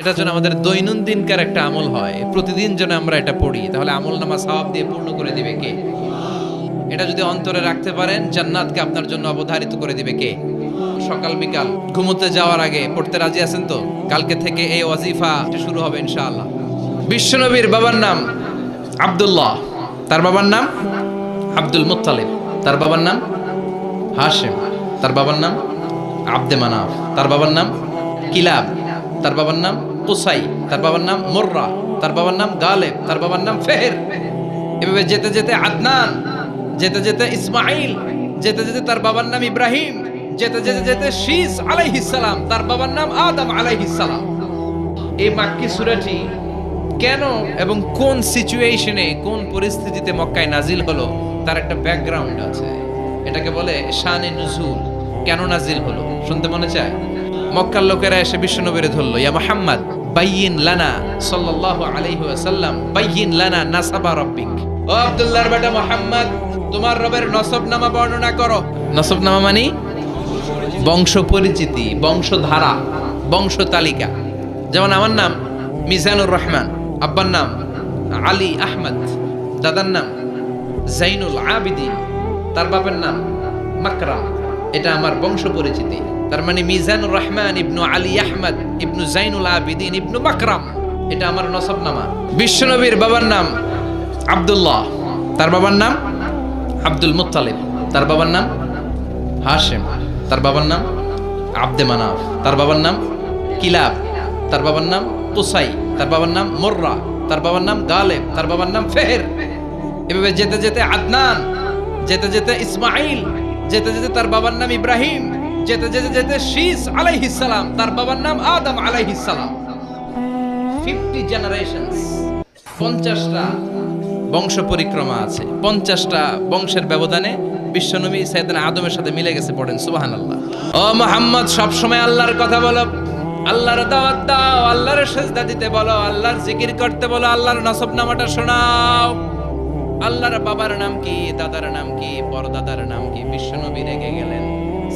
এটা যেন আমাদের দৈনন্দিনকার একটা আমল হয়। প্রতিদিন যেন আমরা এটা পড়ি। তাহলে আমল নামা সওয়াব দিয়ে পূর্ণ করে দিবে কে? এটা যদি অন্তরে রাখতে পারেন, জান্নাতকে আপনার জন্য অবধারিত করে দিবে কে? সকাল, বিকাল, ঘুমোতে যাওয়ার আগে পড়তে রাজি আছেন তো? কালকে থেকে এই ওয়াজিফা শুরু হবে ইনশাআল্লাহ। বিশ্বনবীর বাবার নাম আব্দুল্লাহ। তার বাবার নাম আব্দুল মুত্তালিব। তার বাবার নাম হাশেম। তার বাবার নাম আব্দে মানাফ। তার বাবার নাম কিলাব। তার বাবার নাম কুসাই তার বাবার নাম মোর্রা, তার বাবার নাম গালেব, তার বাবার নাম ফেহের। এভাবে যেতে যেতে আদনান, যেতে যেতে ইসমাইল যেতে যেতে তার বাবার নাম ইব্রাহিম, যেতে যেতে যেতে শীস আলাইহিস সালাম, তার বাবার নাম আদম আলাইহিস সালাম। এই মাক্কি সূরাটি কেন এবং কোন সিচুয়েশনে, কোন পরিস্থিতিতে মক্কায় নাজিল হলো, তার একটা ব্যাকগ্রাউন্ড আছে। এটাকে বলে শানে নুজুল। কেন নাজিল হলো? শুনতে মনে চায়? মক্কার লোকেরা এসে বিশ্বনবীরে ধরলো, ইয়া মুহাম্মদ, বাইয়িন লানা সাল্লাল্লাহু আলাইহি ওয়াসাল্লাম, বাইয়িন লানা নাসাবা রাব্বিক। ও আব্দুল্লাহর বেটা মুহাম্মদ, তোমার রবের নসবনামা বর্ণনা করো। নসবনামা মানে বংশ পরিচিতি বংশধারা বংশ তালিকা যেমন আমার নাম মিজানুর রহমান, আব্বার নাম আলী আহমদ, দাদার নাম জাইনুল আবিদিন, তার বাবার নাম মাকরাম এটা আমার বংশ পরিচিতি তার মানে মিজানুর রহমান ইবনু আলী আহমদ ইবনু জাইনুল আবিদিন ইবনু মাকরাম এটা আমার নসবনামা বিশ্বনবীর বাবার নাম আব্দুল্লাহ তার বাবার নাম আব্দুল মুত্তালিব তার বাবার নাম হাশেম তার বাবার নাম আব্দে মানাফ তার বাবার নাম কিলাব তার বাবার নাম কুসাই তার বাবার নাম মোর্রা তার বাবার নাম গালেব তার বাবার নাম ফেহের এভাবে যেতে যেতে আদনান যেতে যেতে ইসমাইল যেতে যেতে তার বাবার নাম ইব্রাহিম যেতে যেতে যেতে শীস আলাইহিস সালাম, তার বাবার নাম আদম আলাইহিস সালাম। ফিফটি জেনারেশনস পঞ্চাশটা বংশ পরিক্রমা আছে। পঞ্চাশটা বংশের ব্যবধানে বিশ্বনবী সাইদান আদমের সাথে মিলে গেছে পড়েন সুবাহান আল্লাহ ও মোহাম্মদ, সবসময় আল্লাহর কথা বলো। আল্লাহর দাওয়াত দাও, আল্লাহর সেজদা দিতে বলো, আল্লাহর জিকির করতে বলো, আল্লাহর নসব নামাটা শোনাও। আল্লাহর বাবার নাম কি, দাদার নাম কি পরদাদার নাম কি, বিশ্বনবী রেগে গেলেন।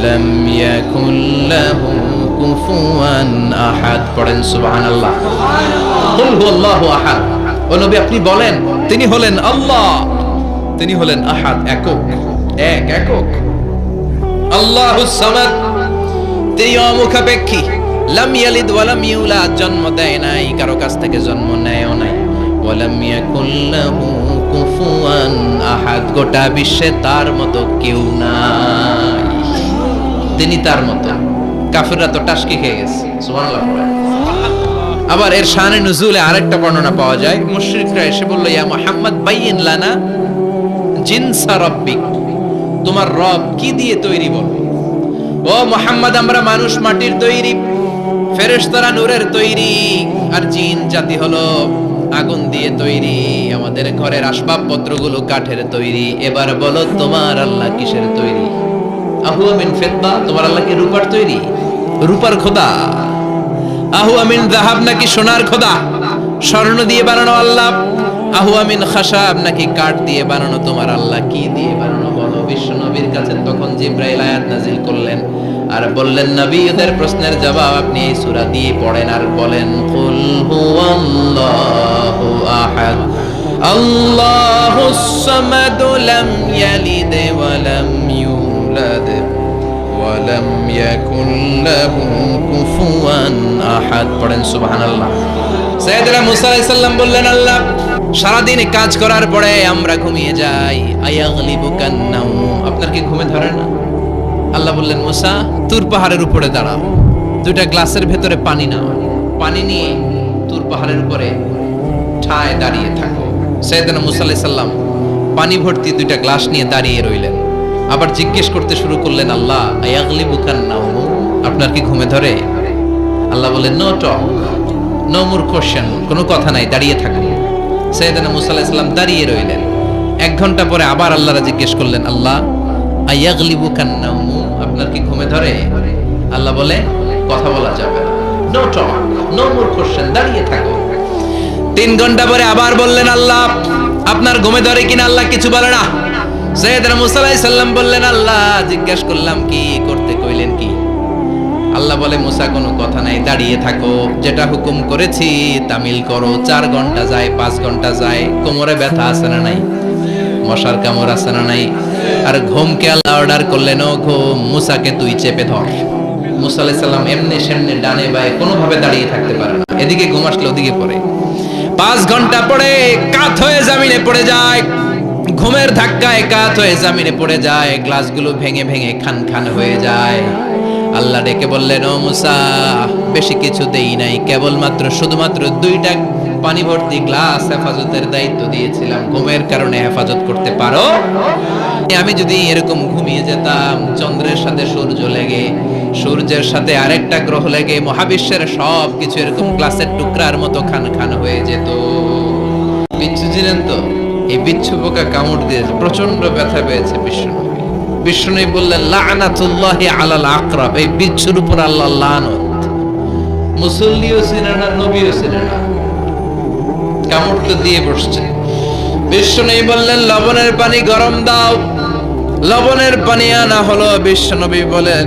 ওয়া লাম ইয়াকুল লাহু কুফুয়ান আহাদ পড়েন সুবহানাল্লাহ। কুল হুয়াল্লাহু আহাদ ও নবী, আপনি বলেন, তিনি হলেন আল্লাহ। তিনি হলেন আহাদ, একক। এক, একক। আল্লাহুস সামাদ। তিনি অমুখাপেক্ষী। লাম ইয়ালিদ ওয়ালাম ইউলাদ। জন্ম দেয় নাই, কারও কাছ থেকে জন্ম নেয়ও নাই। ওয়ালাম ইয়াকুল্লাহু কুফুয়ান আহাদ। গোটা বিশ্বে তার মতো কেউ নাই। তিনি তার মতো। কাফিররা তো টাসকি খেয়ে গেছে। আবার এর শানে নুজুলে আরেকটা বর্ণনা পাওয়া যায়। মুশরিকরা এসে বলল, ইয়া মুহাম্মদ বাইয়িন লানা জিনসা রাব্বিক। তোমার রব কি দিয়ে তৈরি বলো? ও মোহাম্মদ, আমরা মানুষ মাটির তৈরি। ফেরেশতারা নূরের তৈরি। আর জিন জাতি হলো আগুন দিয়ে তৈরি। আমাদের ঘরের আসবাবপত্রগুলো কাঠের তৈরি। এবার বলো, তোমার আল্লাহ কিসের তৈরি? তোমার রূপার তৈরি, রূপার খোদা। জাহাব নাকি সোনার খোদা, স্বর্ণ দিয়ে বানানো আল্লাহ। খাসাব নাকি কাঠ দিয়ে বানানো, তোমার আল্লাহ কি দিয়ে বানানো? বলো, বিশ্ব নবীর কাছে তখন জিব্রাইল আয়াত নাজিল করলেন। আর বললেন নবী ওদের প্রশ্নের জবাব আপনি এই সূরা দিয়ে পড়েন আর বলেন, কুল হুয়াল্লাহু আহাদ, আল্লাহুস সামাদ লাম ইয়ালিদ ওয়া লাম ইয়াকুন লাহু কুফুয়ান আহাদ পড়েন সুবহানাল্লাহ। সাইয়েদনা মুসা আলাইহিস সালাম বললেন, আল্লাহ, সারাদিন কাজ করার পরে আমরা ঘুমিয়ে যাই। আয়াগলিবু কান্নাউ আপনার কি ঘুমে ধরে না? আল্লাহ বললেন, মুসা, তুর পাহাড়ের উপরে দাঁড়াও। দুইটা গ্লাসের ভেতরে পানি নাও। পানি নিয়ে তুর পাহাড়ের উপরে ঠায় দাঁড়িয়ে থাকো। সাইয়েদনা মুসা আলাইহিস সালাম পানি ভর্তি দুইটা গ্লাস নিয়ে দাঁড়িয়ে রইলেন। আবার জিজ্ঞেস করতে শুরু করলেন, আল্লাহ আয়াগলি বুকান আপনার কি ঘুমে ধরে? আল্লাহ বলেন no talk, no more question, কোনো কথা নাই, দাঁড়িয়ে থাকুন সৈয়দনা মুসা আলাইহিস সালাম দাঁড়িয়ে রইলেন। এক ঘণ্টা পরে আবার আল্লাহরা জিজ্ঞেস করলেন, আল্লাহ আয়াগলিবু কান্নাউমু আপনার কি ঘুমে ধরে? আল্লাহ বলে, কথা বলা যাবে no talk, no more question, দাঁড়িয়ে থাকো। তিন ঘণ্টা পরে আবার বললেন, আল্লাহ, আপনার ঘুমে ধরে কিনা আল্লাহ কিছু বলে না? সৈয়দনা মুসা আলাইহিস সালাম বললেন, আল্লাহ, জিজ্ঞেস করলাম, কি করতে কইলেন কি? আল্লাহ বলে, মুসা, কোনো কথা নাই, দাঁড়িয়ে থাকো। যেটা হুকুম করেছি, তামিল করো। চার ঘণ্টা যায়, পাঁচ ঘণ্টা যায়, কোমরে ব্যথা আছে না নাই? মশার কামড় আছে না নাই? আর ঘুমকে আল্লাহ অর্ডার করলেন, ও ঘুম, মুসাকে তুই চেপে ধর। মুসা আলাইহিস এমনি সেমনি ডানে বায়ে কোনোভাবে দাঁড়িয়ে থাকতে পারে না। এদিকে ঘুম আসলে ওদিকে পড়ে। পাঁচ ঘণ্টা পরে কাত হয়ে জামিনে পড়ে যায়। ঘুমের ধাক্কায় কাত হয়ে জামিনে পড়ে যায়, গ্লাসগুলো ভেঙে ভেঙে খান খান হয়ে যায়। আল্লাহ ডেকে বললেন, ও মুসা, বেশি কিছু দেই নাই। কেবলমাত্র, শুধুমাত্র দুইটা পানি ভর্তি গ্লাস হেফাজতের দায়িত্ব দিয়েছিলাম। ঘুমের কারণে হেফাজত করতে পারো? আমি যদি এরকম ঘুমিয়ে যেতাম, চন্দ্রের সাথে সূর্য লেগে, সূর্যের সাথে আরেকটা গ্রহ লেগে, মহাবিশ্বের সব কিছু এরকম গ্লাসের টুকরার মতো খান খান হয়ে যেত। বিচ্ছু ছিলেন তো? এই বিচ্ছু পোকা কামড় দিয়েছে প্রচণ্ড ব্যথা পেয়েছে বিষ্ণু বিষ্ণু বললেন, লানাতুল্লাহি আলাল আকরাব এই বিচ্ছুর উপর আল্লাহ লানত। মুসল্লিও ছিলেন না, নবীও ছিলেন না। কামড় তো দিয়ে বসছে। বিষ্ণু বললেন, লবণের পানি গরম দাও। লবণের পানি আনা হলো বিশ্বনবী বলেন।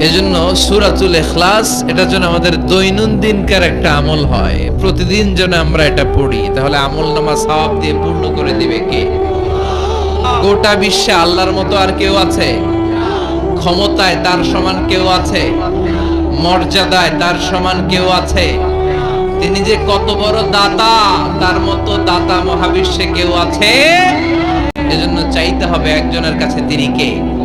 এজন্য সূরাতুল ইখলাস, এটার জন্য আমাদের দৈনন্দিনকার একটা আমল হয়। প্রতিদিন যেন আমরা এটা পড়ি। তাহলে আমল নামা সওয়াব দিয়ে পূর্ণ করে দিবে কে? গোটা বিশ্বে আল্লাহর মতো আর কেউ আছে? ক্ষমতায় তার সমান কেউ আছে? মর্যাদায় তার সমান কেউ আছে? তিনি যে কত বড় দাতা, তার মতো দাতা মহাবিশ্বে কেউ আছে? এজন্য চাইতে হবে একজনের কাছে তিনি কে?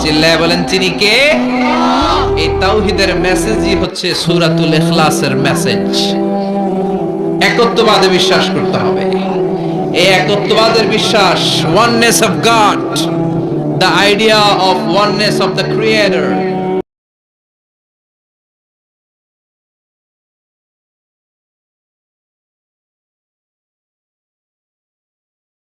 চিল্লায় বলেন তিনি কে? এই তাওহিদের মেসেজই হচ্ছে সূরাতুল ইখলাসের মেসেজ। একত্ববাদে বিশ্বাস করতে হবে। এই একত্ববাদের বিশ্বাস oneness of God the idea of oneness of the creator